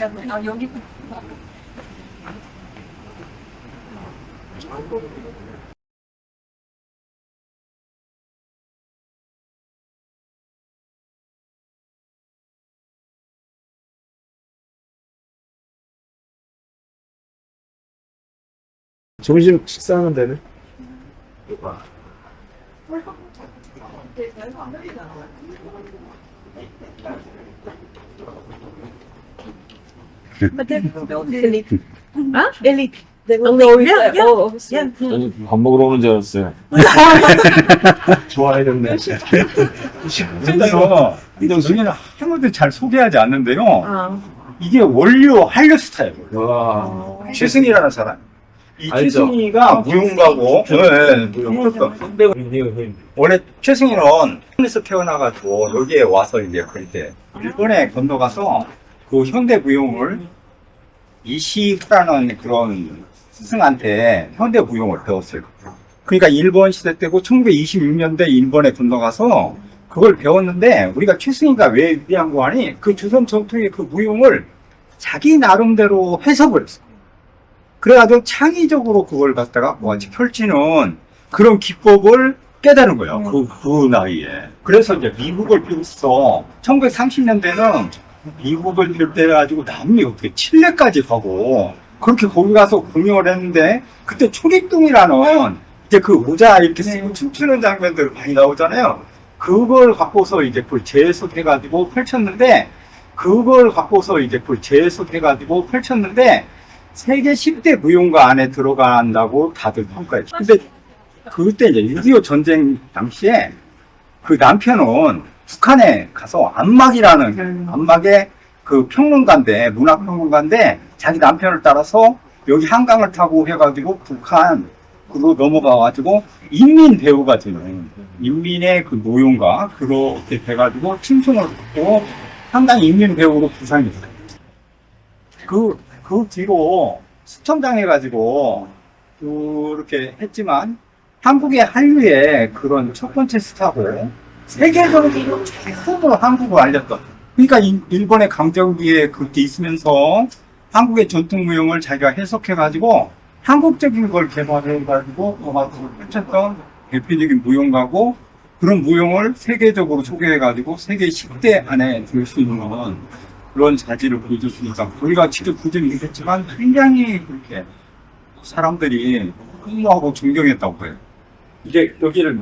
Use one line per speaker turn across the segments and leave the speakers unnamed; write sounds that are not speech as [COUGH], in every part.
아, 여기.
점심 식사하면 되네.
엘리트. [LAUGHS]
Huh?
엘리트.
Oh, yeah, yeah.
어,
Yeah.
아니, 밥 먹으러 오는 줄 알았어요. [LAUGHS] 좋아했는데. [LAUGHS]
실제로 여기는 아무도 잘 소개하지 않는데요.
어.
이게 원료 한류 스타일이에요.
와.
최승희라는 사람. 이
알죠.
최승희가 무용가고, 네, 무용가. 원래 최승희는 한에서 태어나가지고 여기에 와서 이제 그때 일본에 건너가서 그 현대 무용을 이시후라는 그런 스승한테 현대 무용을 배웠어요. 그러니까 일본 시대 때고 1926년대 일본에 건너가서 그걸 배웠는데 우리가 최승희가 왜 위대한 거 아니? 그 조선 전통의 그 무용을 자기 나름대로 해석을 했어. 그래가지고 창의적으로 그걸 갖다가 뭐 같이 펼치는 그런 기법을 깨달은 거예요. 그, 그 나이에. 그래서 이제 미국을 비롯해서 1930년대는 미국을 비롯해 가지고 남미 어떻게 칠레까지 가고 그렇게 거기 가서 공연을 했는데 그때 초리뚱이라는 이제 그 모자 이렇게 쓰고 춤추는 장면들 많이 나오잖아요. 그걸 갖고서 이제 그걸 재해석해가지고 펼쳤는데 그걸 갖고서 이제 그걸 재해석해가지고 펼쳤는데 세계 10대 무용가 안에 들어간다고 다들 평가했죠. 근데 그때 이제 6.25 전쟁 당시에 그 남편은 북한에 가서 안막이라는 안막의 그 평론가인데 문화평론가인데 자기 남편을 따라서 여기 한강을 타고 해가지고 북한으로 넘어가가지고 인민 배우가 되는 인민의 그 노용가 그렇게 돼가지고 칭송을 받고 상당히 인민 배우로 부상이 됐어요. 그, 그 뒤로 수청당해가지고 그렇게 했지만 한국의 한류의 그런 첫 번째 스타고 세계적으로 최고로 한국을 알렸던 그러니까 이- 일본의 강점기에 그렇게 있으면서 한국의 전통 무용을 자기가 해석해가지고 한국적인 걸 개발해가지고 그걸 펼쳤던 대표적인 무용가고 그런 무용을 세계적으로 소개해가지고 세계 10대 안에 들 수 있는 그런 자질을 보여줬으니까 우리가 직접 보지는 못했지만 굉장히 그렇게 사람들이 흠모하고 존경했다고 해요. 이제 여기를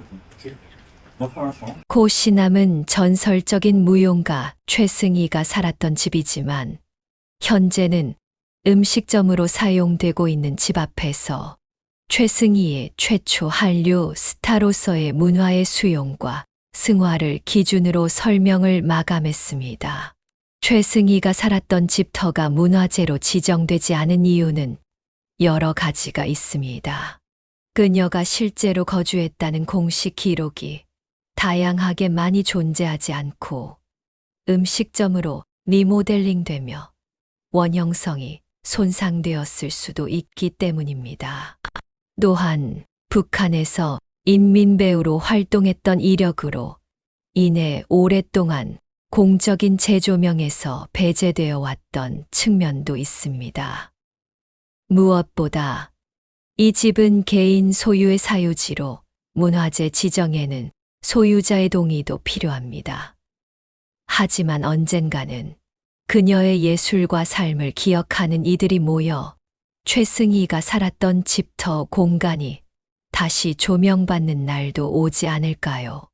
고시남은 전설적인 무용가 최승희가 살았던 집이지만 현재는 음식점으로 사용되고 있는 집 앞에서 최승희의 최초 한류 스타로서의 문화의 수용과 승화를 기준으로 설명을 마감했습니다. 최승희가 살았던 집터가 문화재로 지정되지 않은 이유는 여러 가지가 있습니다. 그녀가 실제로 거주했다는 공식 기록이 다양하게 많이 존재하지 않고 음식점으로 리모델링 되며 원형성이 손상되었을 수도 있기 때문입니다. 또한 북한에서 인민배우로 활동했던 이력으로 이내 오랫동안 공적인 재조명에서 배제되어 왔던 측면도 있습니다. 무엇보다 이 집은 개인 소유의 사유지로 문화재 지정에는 소유자의 동의도 필요합니다. 하지만 언젠가는 그녀의 예술과 삶을 기억하는 이들이 모여 최승희가 살았던 집터 공간이 다시 조명받는 날도 오지 않을까요?